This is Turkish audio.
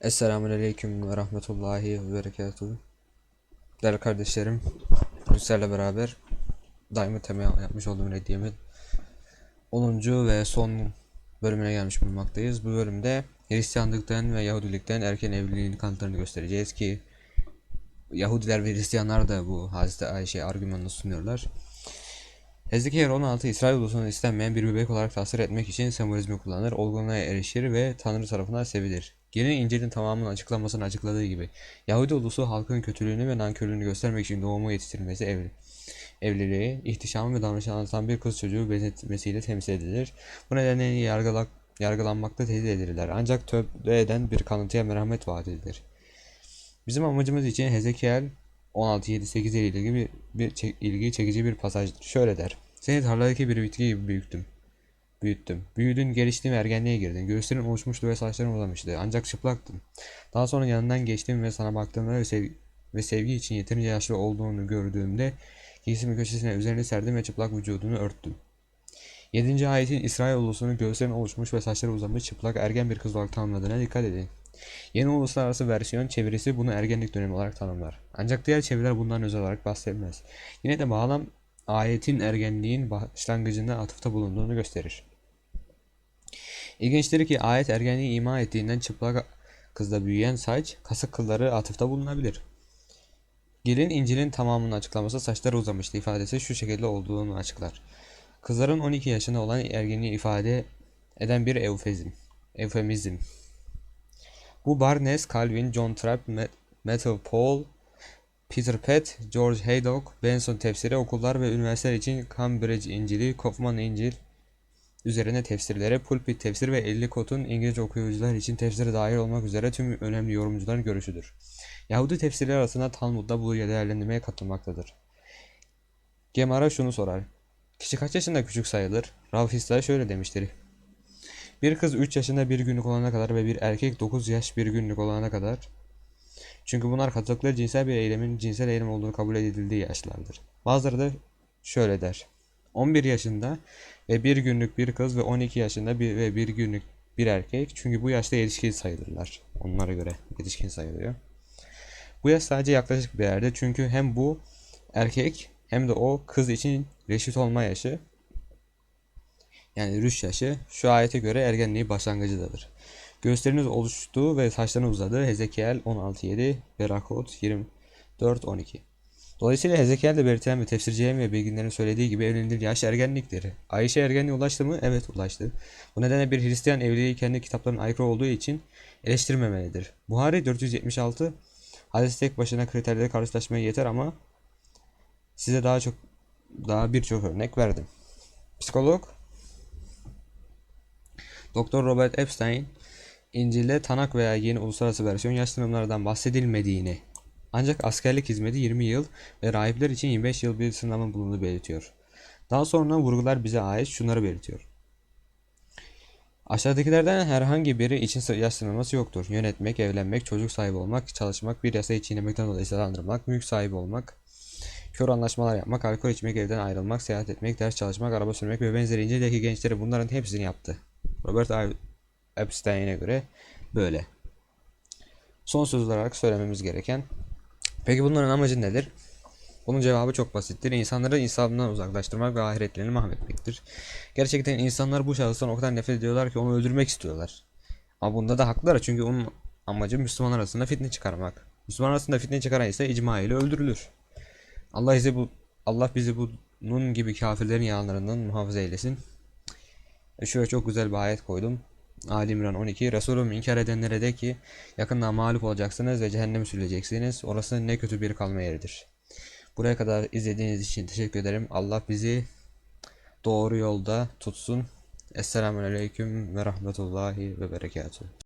Esselamun Aleyküm ve Rahmetullahi ve Berekatuhu. Değerli kardeşlerim, sizlerle beraber daima temel yapmış olduğum reddiyemin 10. ve son bölümüne gelmiş bulunmaktayız. Bu bölümde Hristiyanlıktan ve Yahudilikten erken evliliğin kanıtlarını göstereceğiz ki Yahudiler ve Hristiyanlar da bu Hazreti Ayşe argümanını sunuyorlar. Hezekiel 16 İsrail ulusunun istenmeyen bir bebek olarak tasvir etmek için sembolizmi kullanır, olgunluğa erişir ve Tanrı tarafından sevilir. Gelin İncil'in tamamının açıklamasını açıkladığı gibi Yahudi ulusu halkın kötülüğünü ve nankörlüğünü göstermek için doğumu yetiştirilmesi evli. Evliliği, ihtişamı ve davranışı anlatan bir kız çocuğu benzetmesiyle temsil edilir. Bu nedenle yargılak, yargılanmakta tehdit edilirler. Ancak tövbe eden bir kanıtıya merhamet vaat edilir. Bizim amacımız için Hezekiel 16 7 8 ile ilgili bir, bir ilgi çekici bir pasajdır. Şöyle der. Seni tarladaki bir bitki gibi büyüttüm. Büyüttüm. Büyüdün, geliştin ve ergenliğe girdin. Göğüslerin oluşmuştu ve saçların uzamıştı. Ancak çıplaktın. Daha sonra yanından geçtim ve sana baktığımda ve, sev- ve sevgi için yeterince yaşlı olduğunu gördüğümde giysimi köşesine üzerine serdim ve çıplak vücudunu örttüm. 7. ayetin İsrail ulusunu göğüslerin oluşmuş ve saçları uzamış çıplak ergen bir kız olarak tanımladığına dikkat edin. Yeni uluslararası versiyon çevirisi bunu ergenlik dönemi olarak tanımlar. Ancak diğer çeviriler bundan özel olarak bahsetmez. Yine de bağlam ayetin ergenliğin başlangıcında atıfta bulunduğunu gösterir. İlginçtir ki ayet ergenliği ima ettiğinden çıplak kızda büyüyen saç, kasık kılları atıfta bulunabilir. Gelin İncil'in tamamının açıklaması saçları uzamıştı ifadesi şu şekilde olduğunu açıklar. Kızların 12 yaşında olan ergenliği ifade eden bir eufemizm. Eufemizm. Bu Barnes, Calvin, John Trapp, Ma- Matthew Paul, Peter Pett, George Haydock, Benson tefsiri okullar ve üniversiteler için Cambridge İncil'i, Kaufman İncil üzerine tefsirlere, Pulpit tefsir ve Ellicott'un İngilizce okuyucular için tefsiri dahil olmak üzere tüm önemli yorumcuların görüşüdür. Yahudi tefsirleri arasında Talmud'da bu değerlendirmeye katılmaktadır. Gemara şunu sorar. Kişi kaç yaşında küçük sayılır? Rav Hissar şöyle demiştir. Bir kız 3 yaşında bir günlük olana kadar ve bir erkek 9 yaş bir günlük olana kadar. Çünkü bunlar katılıklı cinsel bir eylemin cinsel eylem olduğunu kabul edildiği yaşlardır. Bazıları da şöyle der. 11 yaşında ve bir günlük bir kız ve 12 yaşında bir ve bir günlük bir erkek. Çünkü bu yaşta yetişkin sayılırlar. Onlara göre yetişkin sayılıyor. Bu yaş sadece yaklaşık bir yerde. Çünkü hem bu erkek hem de o kız için reşit olma yaşı yani rüş yaşı şu ayete göre ergenliği başlangıcıdadır. Göğüsleriniz oluştu ve saçlarınız uzadı. Hezekiel 16.7 Berakot 24.12 Dolayısıyla Hezekiel'de belirtilen ve tefsircilerin ve bilginlerin söylediği gibi evlenilir yaş ergenliktir. Ayşe ergenliğe ulaştı mı? Evet ulaştı. Bu nedenle bir Hristiyan evliliği kendi kitaplarının aykırı olduğu için eleştirmemelidir. Buhari 476 Hadis tek başına kriterleri karşılaşmaya yeter ama size daha çok daha birçok örnek verdim. Psikolog Dr. Robert Epstein, İncil'de Tanak veya yeni uluslararası versiyon yaş sınırlarından bahsedilmediğini ancak askerlik hizmeti 20 yıl ve rahipler için 25 yıl bir sınırlama bulunduğunu belirtiyor. Daha sonra vurgular bize ait şunları belirtiyor. Aşağıdakilerden herhangi biri için yaş sınırlaması yoktur. Yönetmek, evlenmek, çocuk sahibi olmak, çalışmak, bir yasayı çiğnemekten dolayı cezalandırılmak, mülk sahibi olmak, kör anlaşmalar yapmak, alkol içmek, evden ayrılmak, seyahat etmek, ders çalışmak, araba sürmek ve benzeri İncil'deki gençleri bunların hepsini yaptı. Robert. Epstein'e göre böyle. Son söz olarak söylememiz gereken. Peki bunların amacı nedir? Bunun cevabı çok basittir. İnsanları insafından uzaklaştırmak ve ahiretlerini mahvetmektir. Gerçekten insanlar bu şahıstan o kadar nefret ediyorlar ki onu öldürmek istiyorlar. Ama bunda da haklılar çünkü onun amacı Müslüman arasında fitne çıkarmak. Müslüman arasında fitne çıkaran ise icma ile öldürülür. Allah bizi bu Allah bizi bunun gibi kafirlerin yalanlarından muhafaza eylesin. Şöyle çok güzel bir ayet koydum. Ali İmran 12. Resulüm inkar edenlere de ki yakında mağlup olacaksınız ve cehenneme sürüleceksiniz. Orası ne kötü bir kalma yeridir. Buraya kadar izlediğiniz için teşekkür ederim. Allah bizi doğru yolda tutsun. Esselamu Aleyküm ve Rahmetullahi ve Berekatuhu.